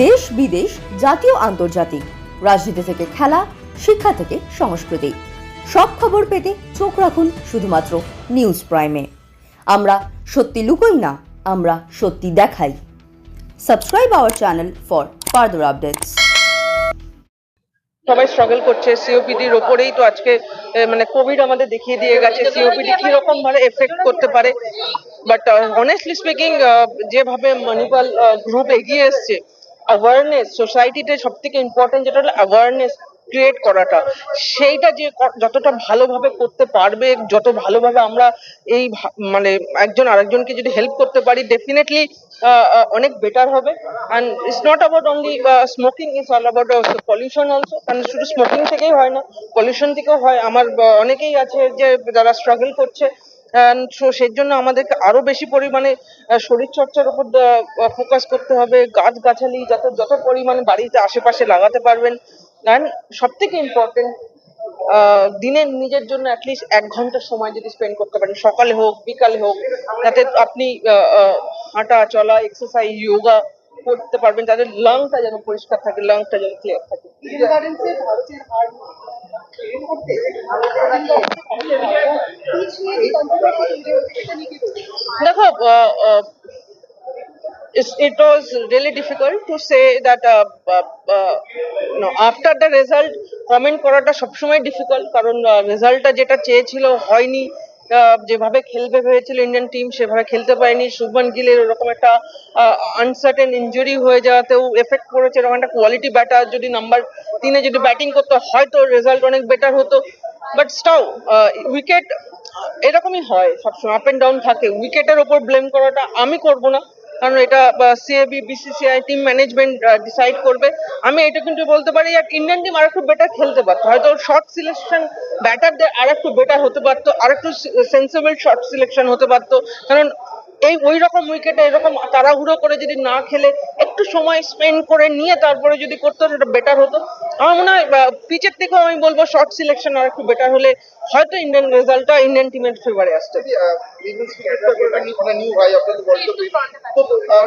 দেশ বিদেশ, জাতীয়, আন্তর্জাতিক। রাজনীতি থেকে খেলা, শিক্ষা থেকে সংস্কৃতি। সব খবর পেতে চোখ রাখুন শুধুমাত্র নিউজ প্রাইমে। আমরা সত্যি লুকোই না, আমরা সত্যি দেখাই। Subscribe our channel for further updates. সবাই স্ট্রাগল করছে সিওপিডির ওপরেই তো আজকে মানে কোভিড আমাদের দেখিয়ে দিয়ে গেছে সিওপিডি কীরকম ভাবে এফেক্ট করতে পারে। বাট অনেস্টলি স্পিকিং যেভাবে মণিপাল গ্রুপ এগিয়ে এসছে অ্যাওয়ারনেস সোসাইটিতে সব থেকে ইম্পর্টেন্ট যেটা হলো অ্যাওয়ারনেস ক্রিয়েট করাটা। সেইটা যে যতটা ভালোভাবে করতে পারবে, যত ভালোভাবে আমরা এই মানে একজন আরেকজনকে যদি হেল্প করতে পারি ডেফিনেটলি অনেক বেটার হবে। And it's not about only smoking it's all about pollution also কারণ শুধু স্মোকিং থেকেই হয় না পলিউশন থেকেও হয়। আমার অনেকেই আছে যে, যারা স্ট্রাগল করছে সো সেই জন্য আমাদেরকে আরও বেশি পরিমাণে শরীর চর্চার উপর ফোকাস করতে হবে গাছ গাছালি যত যত পরিমাণে বাড়িতে আশেপাশে লাগাতে পারবেন। অ্যান্ড সব থেকে ইম্পর্টেন্ট দিনের নিজের জন্য অ্যাটলিস্ট এক ঘণ্টা সময় যদি স্পেন্ড করতে পারেন, সকালে হোক, বিকালে হোক, যাতে আপনি হাঁটা, চলা এক্সারসাইজ যোগা করতে পারবেন তাদের লাংটা যেন পরিষ্কার থাকে লাংটা যেন ক্লিয়ার থাকে। দেখো to say that uh, uh, uh, no, after the result comment করাটা সবসময় ডিফিকাল্ট কারণ রেজাল্টটা যেটা চেয়েছিল হয়নি যেভাবে খেলবে ভেবেছিল ইন্ডিয়ান টিম সেভাবে খেলতে পারেনি। শুভমান গিলের ওরকম একটা আনসার্টেন ইঞ্জুরি হয়ে যাওয়াতেও এফেক্ট করেছে এরকম একটা কোয়ালিটি ব্যাটার যদি নাম্বার তিনে যদি ব্যাটিং করতো হয়তো রেজাল্ট অনেক বেটার হতো। বাট স্টাও উইকেট এরকমই হয়, সবসময় আপ এন্ড ডাউন থাকে। উইকেটের ওপর ব্লেম করাটা আমি করব না, কারণ এটা CAB BCCI team management decide করবে। আমি এটা কিন্তু বলতে পারি আর ইন্ডিয়ান টিম আর একটু বেটার খেলতে পারতো। হয়তো শর্ট সিলেকশন ব্যাটারদের আর একটু বেটার হতে পারতো আর একটু সেন্সেবল শর্ট সিলেকশন হতে পারতো। কারণ এই ওই রকম উইকেটে এরকম তাড়াহুড়ো করে যদি না খেলে, একটু সময় স্পেন্ড করে নিয়ে তারপরে যদি করতো, সেটা বেটার হতো। আমার মনে হয় পিচের থেকেও আমি বলব শর্ট সিলেকশন আর একটু বেটার হলে হয়তো ইন্ডিয়ান রেজাল্টটা ইন্ডিয়ান টিমের ফেভারে আসতো।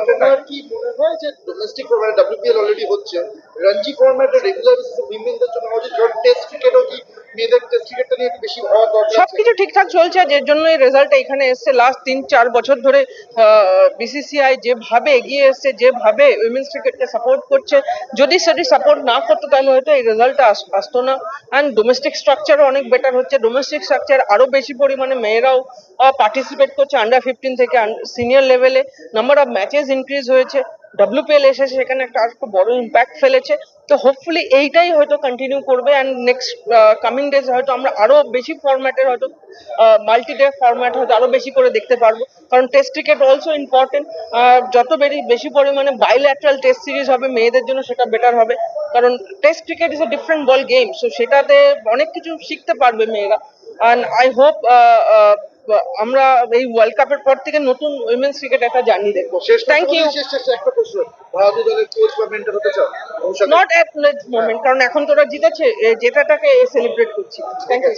তোমার কি মনে হয় যে ডোমেস্টিক অলরেডি হচ্ছে? রঞ্জি রেগুলার উইমেনদের জন্য টেস্ট মেয়েদের সবকিছু ঠিকঠাক চলছে, যে জন্য এই রেজাল্ট এখানে এসছে। লাস্ট তিন, চার বছর ধরে বিসিসিআই যেভাবে এগিয়ে এসছে, যেভাবে উইমেন্স ক্রিকেটকে সাপোর্ট করছে, যদি সেটি সাপোর্ট না করতো, তাহলে হয়তো এই রেজাল্টটা আসতো না। অ্যান্ড ডোমেস্টিক স্ট্রাকচারও অনেক বেটার হচ্ছে। ডোমেস্টিক স্ট্রাকচার আরও বেশি পরিমাণে মেয়েরাও পার্টিসিপেট করছে আন্ডার ফিফটিন থেকে সিনিয়র লেভেলে নাম্বার অফ ম্যাচেস ইনক্রিজ হয়েছে। ডাব্লিউপিএল এসেছে সেখানে একটা আর একটু বড় ইম্প্যাক্ট ফেলেছে। তো হোপফুলি এইটাই হয়তো কন্টিনিউ করবে অ্যান্ড নেক্সট কামিং ডেজ হয়তো আমরা আরও বেশি ফরম্যাটের হয়তো মাল্টি ডে ফরম্যাট হয়তো আরও বেশি করে দেখতে পারব। কারণ টেস্ট ক্রিকেট অলসো ইম্পর্টেন্ট যত বেশি বেশি পরিমাণে বাইল্যাটারাল টেস্ট সিরিজ হবে মেয়েদের জন্য সেটা বেটার হবে। কারণ test cricket is a different ball game so সেটাতে অনেক কিছু শিখতে পারবে মেয়েরা। অ্যান্ড আই হোপ আমরা এই ওয়ার্ল্ড কাপের পর থেকে নতুন উইমেন্স ক্রিকেট একটা জার্নি দেখব। থ্যাংক ইউ একটা প্রশ্ন। ভারতীয় দলের কোচ বা মেন্টর হতে চাও? নট অ্যাট মোমেন্ট কারণ এখন তোরা জিতেছে জেতাটাকে সেলিব্রেট করছি। Thank you